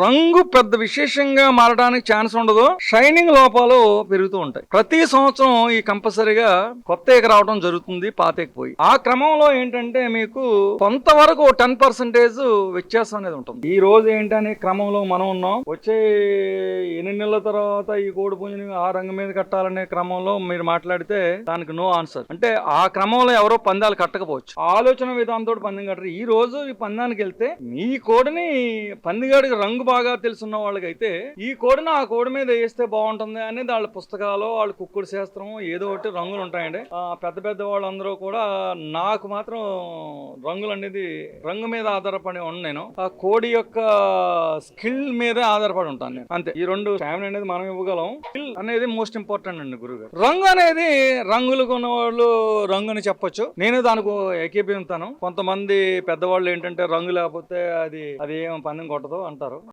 రంగు పెద్ద విశేషంగా మారడానికి ఛాన్స్ ఉండదు. షైనింగ్ లోపాలు పెరుగుతూ ఉంటాయి. ప్రతి సంవత్సరం ఈ కంపల్సరీగా కొత్త ఎక రావడం జరుగుతుంది పాతేకపోయి పోయి. ఆ క్రమంలో ఏంటంటే మీకు కొంతవరకు టెన్ పర్సెంటేజ్ వ్యత్యాసం అనేది ఉంటుంది. ఈ రోజు ఏంటనే క్రమంలో మనం ఉన్నాం. వచ్చే ఎన్ని నెలల తర్వాత ఈ కోడి పుంజుని ఆ రంగు మీద కట్టాలనే క్రమంలో మీరు మాట్లాడితే దానికి నో ఆన్సర్ అంటే ఆ క్రమంలో ఎవరో పందాలు కట్టకపోవచ్చు. ఆలోచన విధానంతో పందెం కట్టరు. ఈ రోజు ఈ పందానికి వెళ్తే మీ కోడిని పందిగాడికి రంగు బాగా తెలుసున్న వాళ్ళకైతే ఈ కోడిని ఆ కోడి మీద వేస్తే బాగుంటుంది అనేది వాళ్ళ పుస్తకాలు వాళ్ళ కుక్కుడు శాస్త్రం ఏదో ఒకటి రంగులు ఉంటాయండి. ఆ పెద్ద పెద్ద వాళ్ళందరూ కూడా నాకు మాత్రం రంగులు అనేది రంగు మీద ఆధారపడి ఉన్న నేను. ఆ కోడి యొక్క స్కిల్ మీద ఆధారపడి ఉంటాను నేను. అంతే. ఈ రెండు ఫ్యామిలీ అనేది మనం ఇవ్వగలం. స్కిల్ అనేది మోస్ట్ ఇంపార్టెంట్ అండి గురుగారు. రంగు అనేది రంగులు కొన్న వాళ్ళు రంగు అని చెప్పొచ్చు. నేను దానికి ఏకీభవిస్తాను కొంతమంది పెద్దవాళ్ళు ఏంటంటే రంగు లేకపోతే అది అది ఏం పందెం కొట్టదు అంటారు.